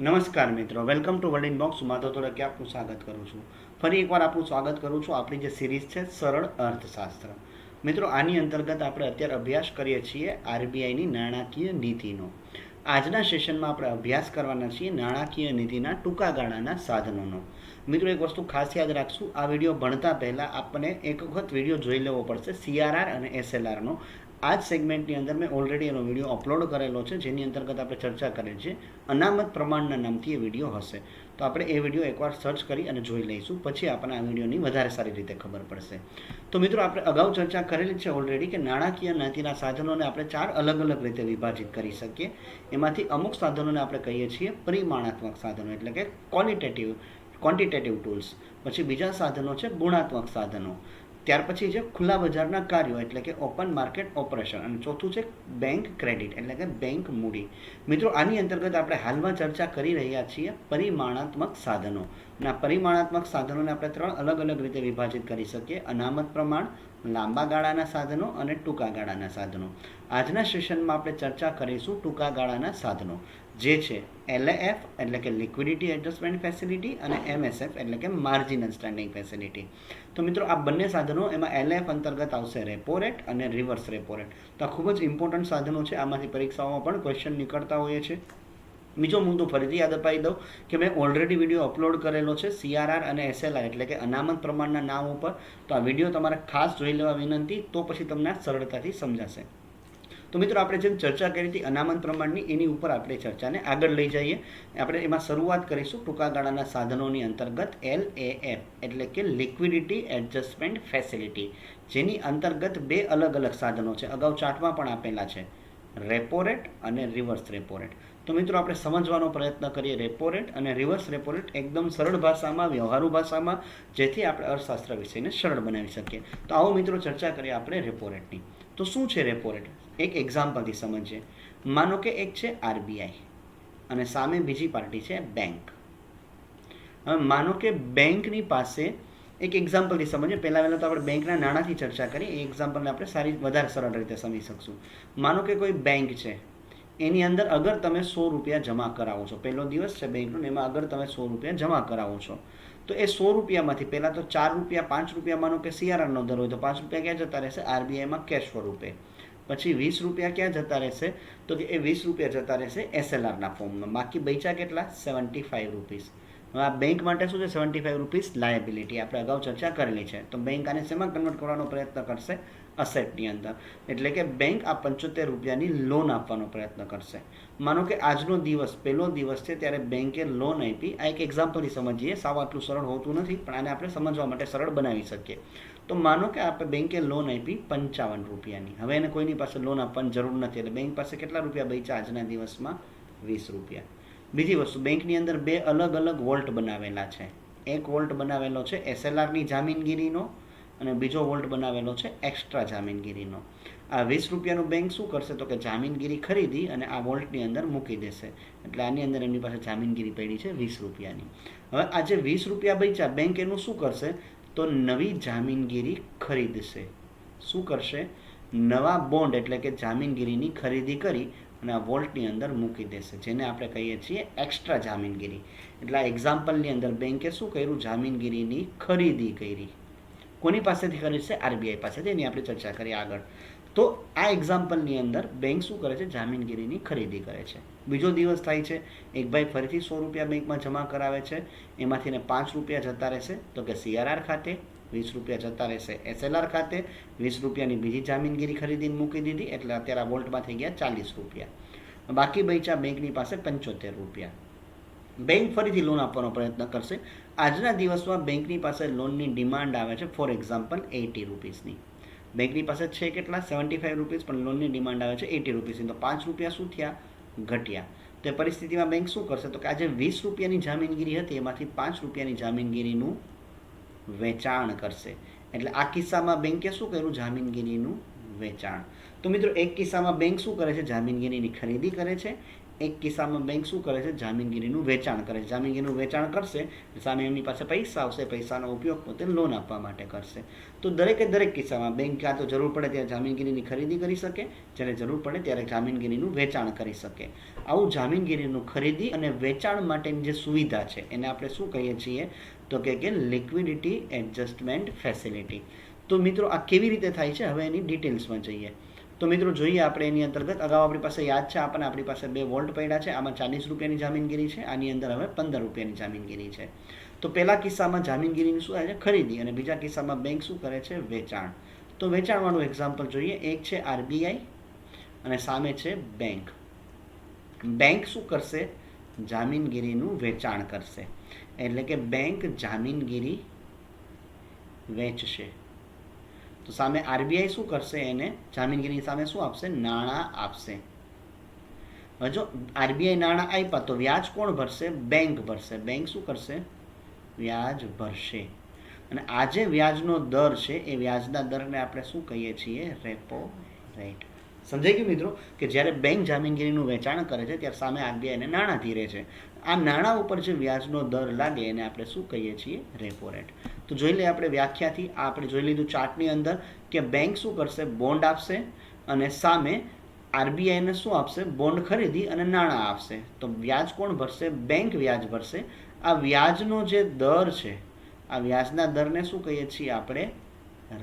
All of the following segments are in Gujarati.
નમસ્કાર મિત્રો, welcome to world in box Madhav Todke આપનું સ્વાગત કરું છું. ફરી એકવાર આપનું સ્વાગત કરું છું આપણી જે સિરીઝ છે, સરળ અર્થશાસ્ત્ર. મિત્રો, આની અંતર્ગત આપણે અત્યારે અભ્યાસ કરીએ છીએ આરબીઆઈની નાણાકીય નીતિનો. આજના સેશનમાં આપણે અભ્યાસ કરવાના છીએ નાણાકીય નીતિના ટૂંકા ગાળાના સાધનોનો. મિત્રો, એક વસ્તુ ખાસ યાદ રાખશું, આ વીડિયો ભણતા પહેલાં આપણને એક વખત વીડિયો જોઈ લેવો પડશે, સીઆરઆર અને એસએલઆરનો. આ જ સેગમેન્ટની અંદર મેં ઓલરેડી એનો વીડિયો અપલોડ કરેલો છે, જેની અંતર્ગત આપણે ચર્ચા કરેલ છે. અનામત પ્રમાણના નામથી એ વીડિયો હશે. તો આપણે એ વીડિયો એકવાર સર્ચ કરી અને જોઈ લઈશું. પછી આપણને આ વિડીયોની વધારે સારી રીતે ખબર પડશે. તો મિત્રો, આપણે અગાઉ ચર્ચા કરેલી છે ઓલરેડી કે નાણાકીય નીતિના સાધનોને આપણે ચાર અલગ અલગ રીતે વિભાજિત કરી શકીએ. એમાંથી અમુક સાધનોને આપણે કહીએ છીએ પરિમાણાત્મક સાધનો, એટલે કે ક્વોલિટેટિવ ક્વોન્ટિટેટિવ ટૂલ્સ પછી બીજા સાધનો છે ગુણાત્મક સાધનો. ત્યાર પછી છે ખુલ્લા બજારના કાર્યો, એટલે કે ઓપન માર્કેટ ઓપરેશન અને ચોથું છે બેંક ક્રેડિટ એટલે કે બેંક મૂડી. મિત્રો, આની અંતર્ગત આપણે હાલમાં ચર્ચા કરી રહ્યા છીએ પરિમાણાત્મક સાધનો. અને આ પરિમાણાત્મક સાધનોને આપણે ત્રણ અલગ અલગ રીતે વિભાજિત કરી શકીએ. અનામત પ્રમાણ, લાંબા ગાળાના સાધનો અને ટૂંકા ગાળાના સાધનો. આજના સેશનમાં આપણે ચર્ચા કરીશું ટૂંકા ગાળાના સાધનો. જે છે એલએએફ એટલે કે લિક્વિડિટી એડજસ્ટમેન્ટ ફેસિલિટી અને એમએસએફ એટલે કે માર્જિનલ સ્ટેન્ડિંગ ફેસિલિટી તો મિત્રો, આ બંને સાધનો એમાં એલએફ અંતર્ગત આવશે રેપો રેટ અને રિવર્સ રેપો રેટ તો આ ખૂબ જ ઇમ્પોર્ટન્ટ સાધનો છે, આમાંથી પરીક્ષાઓમાં પણ ક્વેશ્ચન નીકળતા હોઈએ છે બીજો મુદ્દો ફરીથી યાદ અપાવી દઉં કે મેં ઓલરેડી વીડિયો અપલોડ કરેલો છે સીઆરઆર અને એસએલઆર એટલે કે અનામત પ્રમાણના નામ ઉપર. તો આ વીડિયો તમારે ખાસ જોઈ લેવા વિનંતી, તો પછી તમને સરળતાથી સમજાશે. તો મિત્રો, આપણે જેમ ચર્ચા કરી હતી અનામત પ્રમાણની, એની ઉપર આપણે ચર્ચાને આગળ લઈ જઈએ. આપણે એમાં શરૂઆત કરીશું ટૂંકા ગાળાના સાધનોની અંતર્ગત એલ એ એફ એટલે કે લિક્વિડિટી એડજસ્ટમેન્ટ ફેસિલિટી, જેની અંતર્ગત બે અલગ અલગ સાધનો છે. અગાઉ ચાર્ટમાં પણ આપેલા છે રેપો રેટ અને રિવર્સ રેપો રેટ તો મિત્રો, આપણે સમજવાનો પ્રયત્ન કરીએ. રેપો રેટ અને રિવર્સ રેપો રેટ એકદમ સરળ ભાષામાં, વ્યવહારુ ભાષામાં, જેથી આપણે અર્થશાસ્ત્ર વિષયને સરળ બનાવી શકીએ. તો આવો મિત્રો, ચર્ચા કરીએ આપણે રેપો રેટની તો શું છે રેપો રેટ એક એક્ઝામ્પલથી સમજીએ. માનો કે એક છે આરબીઆઈ અને સામે બીજી પાર્ટી છે બેંક હવે માનો કે બેંકની પાસે એક એક્ઝામ્પલથી સમજીએ. પહેલાં પહેલાં તો આપણે બેંકના નાણાંથી ચર્ચા કરીએ એ એક્ઝામ્પલને આપણે સારી વધારે સરળ રીતે સમજી શકશું. માનો કે કોઈ બેંક છે. એની અંદર અગર તમે સો રૂપિયા જમા કરાવો છો, પહેલો દિવસ છે બેંકનો એમાં અગર તમે સો રૂપિયા જમા કરાવો છો, તો એ સો રૂપિયામાંથી પહેલાં તો ચાર રૂપિયા, પાંચ રૂપિયા માનો કે સીઆરઆરનો દર હોય તો પાંચ રૂપિયા ક્યાં જતા રહેશે? આરબીઆઈમાં કેશ સ્વરૂપે. પછી વીસ રૂપિયા ક્યાં જતા રહેશે? તો કે એ વીસ રૂપિયા જતા રહેશે એસએલઆરના ફોર્મમાં. બાકી બૈચા કેટલા? સેવન્ટી ફાઇવ રૂપીસ આ બેંક માટે શું છે? સેવન્ટી ફાઇવ રૂપીસ લાયબિલિટી આપણે અગાઉ ચર્ચા કરેલી છે. તો બેંક આને શેમાં કન્વર્ટ કરવાનો પ્રયત્ન કરશે? અસેટની અંદર. એટલે કે બેંક આ પંચોતેર રૂપિયાની લોન આપવાનો પ્રયત્ન કરશે. માનો કે આજનો દિવસ, પહેલો દિવસ છે ત્યારે બેંકે લોન આપી. આ એક એક્ઝામ્પલથી સમજીએ. સાવ આટલું સરળ હોતું નથી, પણ આને આપણે સમજવા માટે સરળ બનાવી શકીએ. તો માનો કે આપણે બેંકે લોન આપી પંચાવન રૂપિયાની. હવે એને કોઈની પાસે લોન આપવાની જરૂર નથી. એટલે બેંક પાસે કેટલા રૂપિયા બચ્યા આજના દિવસમાં? વીસ રૂપિયા. બીજી વસ્તુ બેંકની અંદર બે અલગ અલગ વોલ્ટ બનાવેલા છે. એક વોલ્ટ બનાવેલો છે એસએલઆરની જામીનગીરીનો અને બીજો વોલ્ટ બનાવેલો છે એક્સ્ટ્રા જામીનગીરીનો. આ વીસ રૂપિયાનું બેંક શું કરશે? તો કે જામીનગીરી ખરીદી અને આ વોલ્ટની અંદર મૂકી દેશે. એટલે આની અંદર એમની પાસે જામીનગીરી પડી છે વીસ રૂપિયાની. હવે આ જે વીસ રૂપિયા બચ્યા બેંક એનું શું કરશે? તો નવી જામીનગીરી ખરીદશે. શું કરશે? નવા બોન્ડ એટલે કે જામીનગીરીની ખરીદી કરી અને આ વોલ્ટની અંદર મૂકી દેશે, જેને આપણે કહીએ છીએ એક્સ્ટ્રા જામીનગીરી. એટલે આ એક્ઝામ્પલની અંદર બેંકે શું કર્યું? જામીનગીરીની ખરીદી કરી. કોની પાસેથી કરી છે આરબીઆઈ પાસેથી, એની આપણે ચર્ચા કરીએ આગળ. તો આ એક્ઝામ્પલની અંદર બેંક શું કરે છે? જામીનગીરીની ખરીદી કરે છે. બીજો દિવસ થાય છે. એક ભાઈ ફરીથી સો રૂપિયા બેંકમાં જમા કરાવે છે. એમાંથી ને પાંચ રૂપિયા જતા રહેશે. તો કે સીઆરઆર ખાતે, વીસ રૂપિયા જતા રહેશે એસએલઆર ખાતે, વીસ રૂપિયાની બીજી જામીનગીરી ખરીદીને મૂકી દીધી. એટલે અત્યારે આ વોલ્ટમાં થઈ ગયા ચાલીસ રૂપિયા. બાકી બચ્યા બેંકની પાસે પંચોતેર રૂપિયા. બેંક ફરીથી લોન આપવાનો પ્રયત્ન કરશે. આજના દિવસમાં બેંકની પાસે લોનની ડિમાન્ડ આવે છે. ફોર એક્ઝામ્પલ એટી રૂપીસની બેંકની પાસે છે કેટલા? સેવન્ટી ફાઈવ રૂપીસ પણ લોનની ડિમાન્ડ આવે છે એટી રૂપીસની તો પાંચ રૂપિયા શું થયા? ઘટ્યા. તો એ પરિસ્થિતિમાં બેંક શું કરશે? તો કે આજે વીસ રૂપિયાની જામીનગીરી હતી, એમાંથી પાંચ રૂપિયાની જામીનગીરીનું વેચાણ કરશે. એટલે આ કિસ્સામાં બેંકે શું કર્યું? જામીનગીરીનું વેચાણ. તો મિત્રો, એક કિસ્સામાં બેંક શું કરે છે? જામીનગીરીની ખરીદી કરે છે. એક કિસ્સામાં બેંક શું કરે છે? જામીનગીરીનું વેચાણ કરે છે. જામીનગીરીનું વેચાણ કરશે સામે એમની પાસે પૈસા આવશે, પૈસાનો ઉપયોગ પોતે લોન આપવા માટે કરશે. તો દરેકે દરેક કિસ્સામાં બેંક ક્યાં તો જરૂર પડે ત્યારે જામીનગીરીની ખરીદી કરી શકે. જ્યારે જરૂર પડે ત્યારે જામીનગીરીનું વેચાણ કરી શકે. આવું જામીનગીરીનું ખરીદી અને વેચાણ માટેની જે સુવિધા છે, એને આપણે શું કહીએ છીએ? તો કે કે લિક્વિડિટી એડજસ્ટમેન્ટ ફેસિલિટી તો મિત્રો, આ કેવી રીતે થાય છે? હવે એની ડિટેલ્સમાં જઈએ. તો મિત્રો, જોઈએ આપણે એની અંતર્ગત. અગાઉ આપણી પાસે યાદ છે આપણને આપણી પાસે બે વોલ્ટ પડ્યા છે. આમાં ચાલીસ રૂપિયાની જામીનગીરી છે, આની અંદર હવે પંદર રૂપિયાની જામીનગીરી છે. તો પહેલા કિસ્સામાં જામીનગીરીની શું થાય છે? ખરીદી અને બીજા કિસ્સામાં બેંક શું કરે છે? વેચાણ. તો વેચાણવાળું એક્ઝામ્પલ જોઈએ. એક છે આરબીઆઈ અને સામે છે બેંક બેંક શું કરશે? જામીનગીરીનું વેચાણ કરશે. એટલે કે બેંક જામીનગીરી વેચશે. તો સામે આરબીઆઈ શું કરશે એને? જામીનગીરી સામે શું આપશે? નાણાં આપશે. જો આરબીઆઈ નાણાં આપ્યા તો વ્યાજ કોણ ભરશે? બેંક ભરશે. બેંક શું કરશે? વ્યાજ ભરશે. અને આજે વ્યાજનો દર છે, એ વ્યાજના દરને આપણે શું કહીએ છીએ? Repo rate. સમજાઈ ગયું મિત્રો? કે જ્યારે બેંક જામીનગીરીનું વેચાણ કરે છે, ત્યારે સામે આરબીઆઈને નાણાં ધીરે છે. આ નાણાં ઉપર જે વ્યાજનો દર લાગે, એને આપણે શું કહીએ છીએ? Repo rate. તો જોઈ લઈએ આપણે વ્યાખ્યાથી આ આપણે જોઈ લીધું ચાર્ટની અંદર કે બેંક શું કરશે? બોન્ડ આપશે અને સામે આરબીઆઈને શું આપશે? બોન્ડ ખરીદી અને નાણાં આપશે. તો વ્યાજ કોણ ભરશે? બેંક વ્યાજ ભરશે. આ વ્યાજનો જે દર છે, આ વ્યાજના દરને શું કહીએ છીએ આપણે?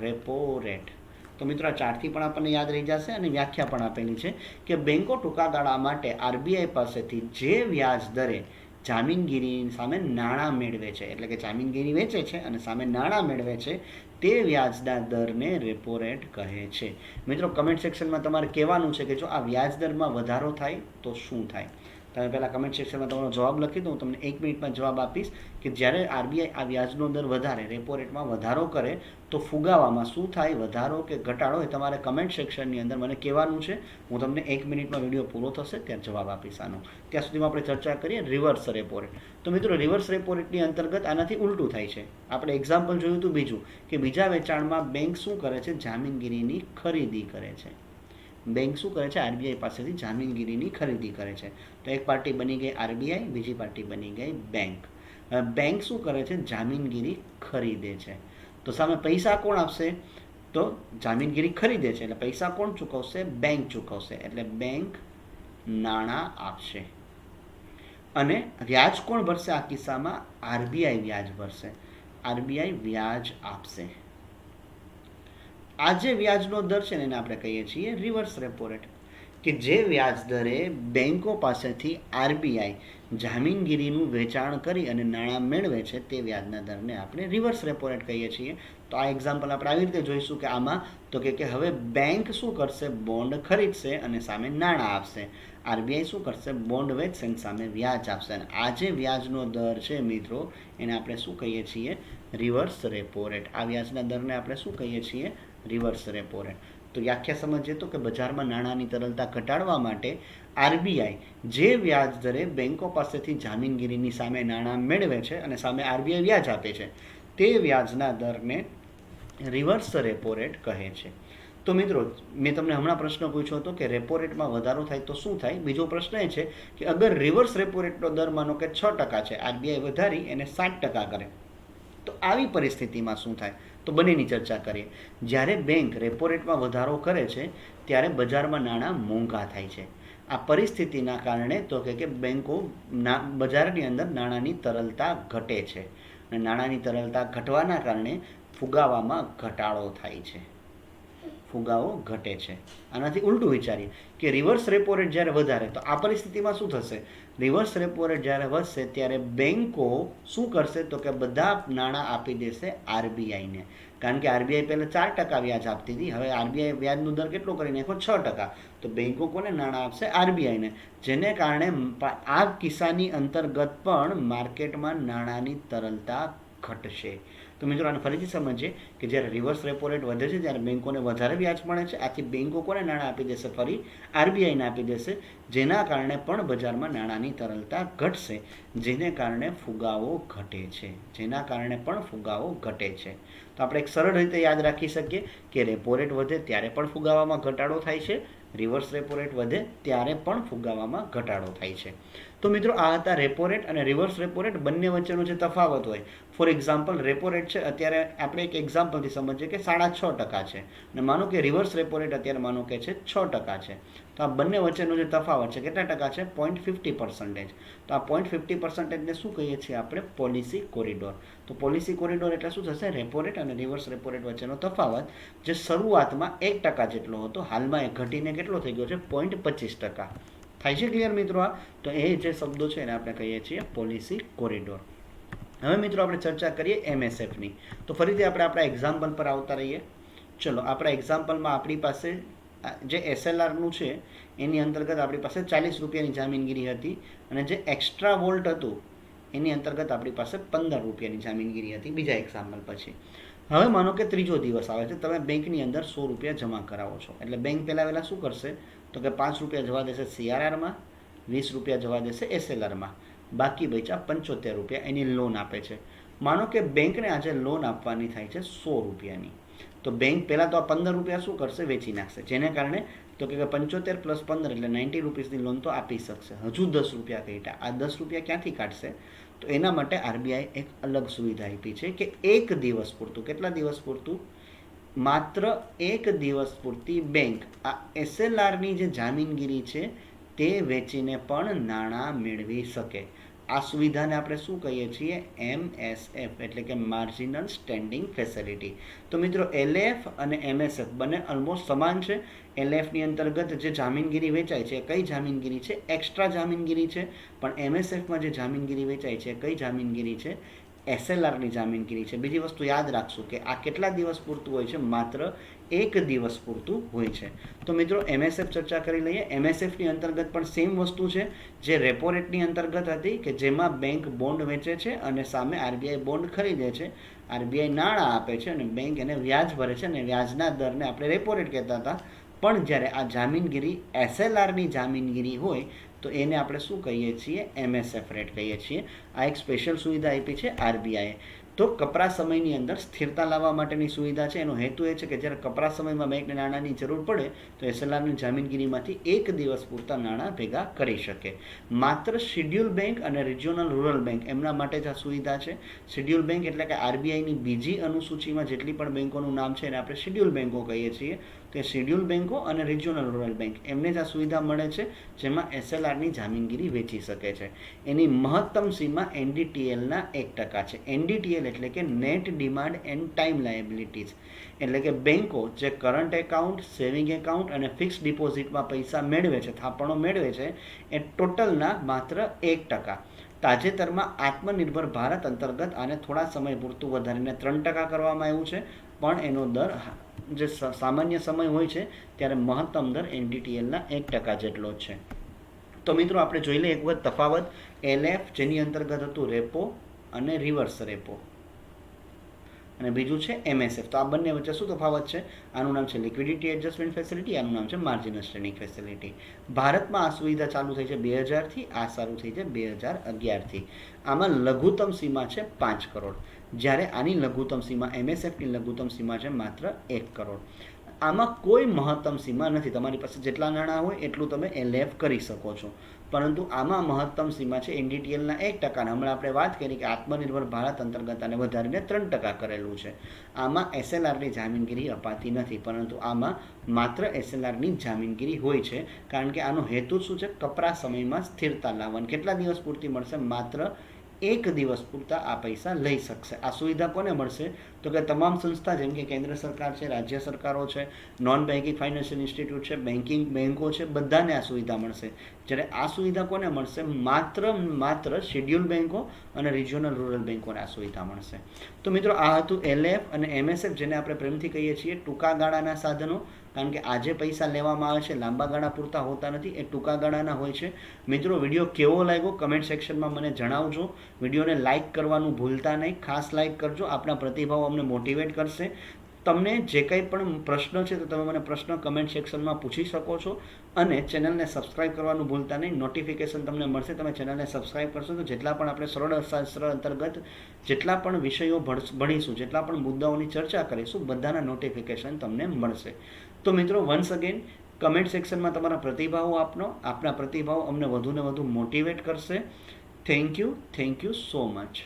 Repo rate. તો મિત્રો, આ ચાર્ટથી પણ આપણને યાદ રહી જશે અને વ્યાખ્યા પણ આપેલી છે કે બેંકો ટૂંકા ગાળા માટે આરબીઆઈ પાસેથી જે વ્યાજ દરે જામીનગીરી સામે નાણાં મેળવે છે. એટલે કે જામીનગીરી વેચે છે અને સામે નાણાં મેળવે છે તે વ્યાજના દરને રેપો રેટ કહે છે. મિત્રો કમેન્ટ સેક્શનમાં તમારે કહેવાનું છે કે જો આ વ્યાજ દરમાં વધારો થાય તો શું થાય? તમે પહેલાં કમેન્ટ સેક્શનમાં તમારો જવાબ લખી દો, હું તમને એક મિનિટમાં જવાબ આપીશ કે જ્યારે આરબીઆઈ આ વ્યાજનો દર વધારે રેપો રેટમાં વધારો કરે, તો ફુગાવામાં શું થાય, વધારો કે ઘટાડો એ તમારે કમેન્ટ સેક્શનની અંદર મને કહેવાનું છે. હું તમને એક મિનિટમાં વીડિયો પૂરો થશે ત્યારે જવાબ આપીશ આનો. ત્યાં સુધીમાં આપણે ચર્ચા કરીએ રિવર્સ રેપો રેટ તો મિત્રો રિવર્સ રેપો રેટની અંતર્ગત આનાથી ઉલટું થાય છે. આપણે એક્ઝામ્પલ જોયું હતું બીજું, કે બીજા વેચાણમાં બેંક શું કરે છે? જામીનગીરીની ખરીદી કરે છે. બેંક શું કરે છે? આરબીઆઈ પાસેથી જામીનગીરીની ખરીદી કરે છે. તો એક પાર્ટી બની ગઈ આરબીઆઈ, બીજી પાર્ટી બની ગઈ બેંક. બેંક શું કરે છે? જામીનગીરી ખરીદે છે. તો સામે પૈસા કોણ આપશે? તો જામીનગીરી ખરીદે છે. એટલે પૈસા કોણ ચૂકવશે? બેંક ચૂકવશે. એટલે બેંક નાણાં આપશે. અને વ્યાજ કોણ ભરશે? આ કિસ્સામાં આરબીઆઈ વ્યાજ ભરશે. આરબીઆઈ વ્યાજ આપશે. આ જે વ્યાજનો દર છે ને એને આપણે કહીએ છીએ રિવર્સ રેપો રેટ કે જે વ્યાજ દરે બેન્કો પાસેથી આરબીઆઈ જામીનગીરીનું વેચાણ કરી અને નાણાં મેળવે છે તે વ્યાજના દરને આપણે રિવર્સ રેપો રેટ કહીએ છીએ. તો આ એક્ઝામ્પલ આપણે આવી રીતે જોઈશું કે આમાં તો કે કે હવે બેંક શું કરશે? બોન્ડ ખરીદશે અને સામે નાણાં આપશે. આરબીઆઈ શું કરશે? બોન્ડ વેચશે અને સામે વ્યાજ આપશે. અને આ જે વ્યાજનો દર છે મિત્રો, એને આપણે શું કહીએ છીએ? રિવર્સ રેપો રેટ આ વ્યાજના દરને આપણે શું કહીએ છીએ? રિવર્સ રેપો રેટ તો વ્યાખ્યા સમજીએ તો કે બજારમાં નાણાંની તરલતા ઘટાડવા માટે આરબીઆઈ જે વ્યાજ દરે બેંકો પાસેથી જામીનગીરીની સામે નાણાં મેળવે છે અને સામે આરબીઆઈ વ્યાજ આપે છે, તે વ્યાજના દરને રિવર્સ રેપો રેટ કહે છે. તો મિત્રો, મેં તમને હમણાં પ્રશ્ન પૂછ્યો હતો કે રેપો રેટમાં વધારો થાય તો શું થાય? બીજો પ્રશ્ન એ છે કે અગર રિવર્સ રેપો રેટનો દર માનો કે છ ટકા છે, આરબીઆઈ વધારી એને સાત ટકા કરે, તો આવી પરિસ્થિતિમાં શું થાય? તો બંનેની ચર્ચા કરીએ. જ્યારે બેંક રેપો રેટમાં વધારો કરે છે, ત્યારે બજારમાં નાણાં મોંઘા થાય છે. આ પરિસ્થિતિના કારણે તો કે કે બેંકો ના, બજારની અંદર નાણાંની તરલતા ઘટે છે. અને નાણાંની તરલતા ઘટવાના કારણે ફુગાવામાં ઘટાડો થાય છે. ફુગાવો ઘટે છે. આનાથી ઉલટું વિચારીએ કે રિવર્સ રેપો રેટ જ્યારે વધારે, તો આ પરિસ્થિતિમાં શું થશે? રિવર્સ રેપો રેટ જ્યારે વધશે, ત્યારે બેન્કો શું કરશે? તો કે બધા નાણાં આપી દેશે આરબીઆઈને. કારણ કે આરબીઆઈ પહેલાં ચાર ટકા વ્યાજ આપતી હતી, હવે આરબીઆઈ વ્યાજનો દર કેટલો કરી નાખ્યો છ ટકા. તો બેન્કો કોને નાણાં આપશે? આરબીઆઈને. જેને કારણે આ કિસ્સાની અંતર્ગત પણ માર્કેટમાં નાણાંની તરલતા ઘટશે. તો મિત્રો, આને ફરીથી સમજીએ કે જ્યારે રિવર્સ રેપો રેટ વધે છે, ત્યારે બેંકોને વધારે વ્યાજ મળે છે. આથી બેંકો કોને નાણાં આપી દેશે? ફરી આરબીઆઈને આપી દેશે, જેના કારણે પણ બજારમાં નાણાંની તરલતા ઘટશે, જેને કારણે ફુગાવો ઘટે છે. જેના કારણે પણ ફુગાવો ઘટે છે. તો આપણે એક સરળ રીતે યાદ રાખી શકીએ કે રેપો રેટ વધે ત્યારે પણ ફુગાવામાં ઘટાડો થાય છે રિવર્સ રેપો રેટ વધે ત્યારે પણ ફુગાવામાં ઘટાડો થાય છે. તો મિત્રો આ હતા રેપો રેટ અને રિવર્સ રેપો રેટ બંને વચ્ચેનો જે તફાવત હોય. ફોર એક્ઝામ્પલ રેપો રેટ છે અત્યારે આપણે એક એક્ઝામ્પલથી સમજીએ કે સાડા છ ટકા છે. અને માનો કે રિવર્સ રેપો રેટ અત્યારે માનો કે છે છ ટકા છે. તો આ બંને વચ્ચેનો જે તફાવત છે, કેટલા ટકા છે? પોઈન્ટ ફિફ્ટી પર્સન્ટેજ તો આ પોઈન્ટ ફિફ્ટી પર્સન્ટેજને શું કહીએ છીએ આપણે? પોલિસી કોરિડોર તો પોલિસી કોરિડોર એટલે શું થશે? રેપો રેટ અને રિવર્સ રેપો રેટ વચ્ચેનો તફાવત, જે શરૂઆતમાં એક ટકા જેટલો હતો, હાલમાં એ ઘટીને કેટલો થઈ ગયો છે? પોઈન્ટ પચીસ ટકા. થાય છે ક્લિયર મિત્રો આ? તો એ જે શબ્દો છે એને આપણે કહીએ છીએ પોલિસી કોરિડોર હવે મિત્રો આપણે ચર્ચા કરીએ એમએસએફની તો ફરીથી આપણે આપણા એક્ઝામ્પલ પર આવતા રહીએ. ચલો, આપણા એક્ઝામ્પલમાં આપણી પાસે જે એસએલઆરનું છે, એની અંતર્ગત આપણી પાસે ચાલીસ રૂપિયાની જામીનગીરી હતી અને જે એક્સ્ટ્રા વોલ્ટ હતું, એની અંતર્ગત આપણી પાસે પંદર રૂપિયાની જામીનગીરી હતી, બીજા એક્ઝામ્પલ પછી. હવે માનો કે ત્રીજો દિવસ આવે છે, તમે બેંકની અંદર સો રૂપિયા જમા કરાવો છો. એટલે બેંક પહેલાં વહેલા શું કરશે? તો કે પાંચ રૂપિયા જવા દેશે સીઆરઆરમાં વીસ રૂપિયા જવા દેશે એસએલઆરમાં બાકી બચ્યા પંચોતેર રૂપિયા એની લોન આપે છે. માનો કે બેંકને આજે લોન આપવાની થાય છે સો રૂપિયાની. તો બેંક પહેલાં તો આ પંદર રૂપિયા શું કરશે? વેચી નાખશે. જેને કારણે તો કે પંચોતેર પ્લસ પંદર એટલે નાઇન્ટી રૂપીસની લોન તો આપી શકશે. હજુ દસ રૂપિયા કહીટા આ દસ રૂપિયા ક્યાંથી કાઢશે? તો એના માટે આરબીઆઈ એક અલગ સુવિધા આપી છે કે એક દિવસ પૂરતું. કેટલા દિવસ પૂરતું? માત્ર એક દિવસ પૂરતી બેંક. આ એસએલઆરની જે જામીનગીરી છે, તે વેચીને પણ નાણાં મેળવી શકે. આ સુવિધાને આપણે શું કહીએ છીએ? એમએસએફ એટલે કે માર્જિનલ સ્ટેન્ડિંગ ફેસિલિટી તો મિત્રો એલએફ અને એમએસએફ બંને ઓલમોસ્ટ સમાન છે. એલએફની અંતર્ગત જે જામીનગીરી વેચાય છે કઈ જામીનગીરી છે? એક્સ્ટ્રા જામીનગીરી છે. પણ એમએસએફમાં જે જામીનગીરી વેચાય છે કઈ જામીનગીરી છે? એસએલઆરની જામીનગીરી છે. બીજી વસ્તુ યાદ રાખશું કે આ કેટલા દિવસ પૂરતું હોય છે? માત્ર એક દિવસ પૂરતું હોય છે. તો મિત્રો એમએસએફ ચર્ચા કરી લઈએ. એમએસએફની અંતર્ગત પણ સેમ વસ્તુ છે જે રેપો રેટની અંતર્ગત હતી કે જેમાં બેંક બોન્ડ વેચે છે અને સામે આરબીઆઈ બોન્ડ ખરીદે છે. આરબીઆઈ નાણાં આપે છે અને બેંક એને વ્યાજ ભરે છે અને વ્યાજના દરને આપણે રેપો રેટ કહેતા હતા. પણ જ્યારે આ જામીનગીરી એસએલઆરની જામીનગીરી હોય તો એને આપણે શું કહીએ છીએ? એમએસએફ રેટ કહીએ છીએ. આ એક સ્પેશિયલ સુવિધા આપી છે આરબીઆઈએ તો કપરા સમયની અંદર સ્થિરતા લાવવા માટેની સુવિધા છે. એનો હેતુ એ છે કે જ્યારે કપરા સમયમાં બેંકને નાણાંની જરૂર પડે, તો એસએલઆરની જામીનગીરીમાંથી એક દિવસ પૂરતા નાણાં ભેગા કરી શકે. માત્ર શિડ્યુલ બેંક અને રિજિયોનલ રૂરલ બેંક એમના માટે જ આ સુવિધા છે. શિડ્યુલ બેંક એટલે કે આરબીઆઈની બીજી અનુસૂચિમાં જેટલી પણ બેંકોનું નામ છે એને આપણે શિડ્યુલ બેંકો કહીએ છીએ. તે શિડ્યુલ બેંકો અને રિજિયોનલ રૂરલ બેંક એમને જ આ સુવિધા મળે છે, જેમાં એસએલઆરની જામીનગીરી વેચી શકે છે. એની મહત્તમ સીમા એનડીટીએલના એક ટકા છે. એનડીટીએલ એટલે કે net demand and time liabilities એટલે કે બેંકો જે કરંટ એકાઉન્ટ સેવિંગ એકાઉન્ટ અને ફિક્સ ડિપોઝિટમાં પૈસા મેળવે છે, થાપણો મેળવે છે, એ ટોટલના માત્ર એક ટકા. તાજેતરમાં આત્મનિર્ભર ભારત અંતર્ગત આને થોડા સમય પૂરતું વધારીને ત્રણ ટકા કરવામાં આવ્યું છે, પણ એનો દર જે સામાન્ય સમય હોય છે, ત્યારે મહત્તમ દર એનડીટીએલના એક ટકા જેટલો છે. તો મિત્રો આપણે જોઈ લઈએ એક વખત તફાવત એલએફ જેની અંતર્ગત હતું રેપો અને રિવર્સ રેપો. અને બીજું છે એમએસએફ તો આ બંને વચ્ચે શું તફાવત છે? આનું નામ છે લિક્વિડિટી એડજસ્ટમેન્ટ ફેસિલિટી આનું નામ છે માર્જિનલ સ્ટેન્ડિંગ ફેસિલિટી ભારતમાં આ સુવિધા ચાલુ થઈ છે બે હજારથી, આ સારું થઈ છે બે હજાર અગિયારથી. આમાં લઘુત્તમ સીમા છે પાંચ કરોડ. જ્યારે આની લઘુત્તમ સીમા એમએસએફની લઘુત્તમ સીમા છે માત્ર એક કરોડ. આમાં કોઈ મહત્તમ સીમા નથી. તમારી પાસે જેટલા નાણાં હોય એટલું તમે એલએફ કરી શકો છો. પરંતુ આમાં મહત્તમ સીમા છે એનડીટીએલના એક ટકાના. હમણાં આપણે વાત કરી કે આત્મનિર્ભર ભારત અંતર્ગત આને વધારીને ત્રણ ટકા કરેલું છે. આમાં એસએલઆરની જામીનગીરી અપાતી નથી, પરંતુ આમાં માત્ર એસએલઆરની જામીનગીરી હોય છે. કારણ કે આનો હેતુ શું છે? કપરા સમયમાં સ્થિરતા લાવવાની. કેટલા દિવસ પૂરતી મળશે? માત્ર એક દિવસ પૂરતા આ પૈસા લઈ શકશે. આ સુવિધા કોને મળશે? તો કે તમામ સંસ્થા, જેમ કે કેન્દ્ર સરકાર છે, રાજ્ય સરકારો છે નોન બેન્કિંગ ફાઇનાન્શિયલ ઇન્સ્ટિટ્યૂટ છે બેન્કિંગ બેન્કો છે, બધાને આ સુવિધા મળશે. જ્યારે આ સુવિધા કોને મળશે? માત્ર માત્ર શેડ્યુલ બેન્કો અને રિજિયોનલ રૂરલ બેન્કોને આ સુવિધા મળશે. તો મિત્રો, આ હતું એલએફ અને એમએસએફ જેને આપણે પ્રેમથી કહીએ છીએ ટૂંકા ગાળાના સાધનો. કારણ કે આજે પૈસા લેવામાં આવે છે, લાંબા ગાળા પૂરતા હોતા નથી, એ ટૂંકા ગાળાના હોય છે. મિત્રો, વીડિયો કેવો લાગ્યો? કમેન્ટ સેક્શનમાં મને જણાવજો. વિડીયોને લાઇક કરવાનું ભૂલતા નહીં. ખાસ લાઇક કરજો. આપણા પ્રતિભાવ અમને મોટિવેટ કરશે. તમને જે કંઈ પણ પ્રશ્ન છે, તો તમે મને પ્રશ્ન કમેન્ટ સેક્શનમાં પૂછી શકો છો. અને ચેનલને સબસ્ક્રાઇબ કરવાનું ભૂલતા નહીં. નોટિફિકેશન તમને મળશે. તમે ચેનલને સબસ્ક્રાઇબ કરશો તો જેટલા પણ આપણે સરળ અર્થશાસ્ત્ર અંતર્ગત જેટલા પણ વિષયો ભણીશું, જેટલા પણ મુદ્દાઓની ચર્ચા કરીશું, બધાના નોટિફિકેશન તમને મળશે. તો મિત્રો વન્સ અગેન કમેન્ટ સેક્શનમાં તમારા પ્રતિભાવો આપનો. આપના પ્રતિભાવો અમને વધુને વધુ મોટિવેટ કરશે. Thank you thank you so much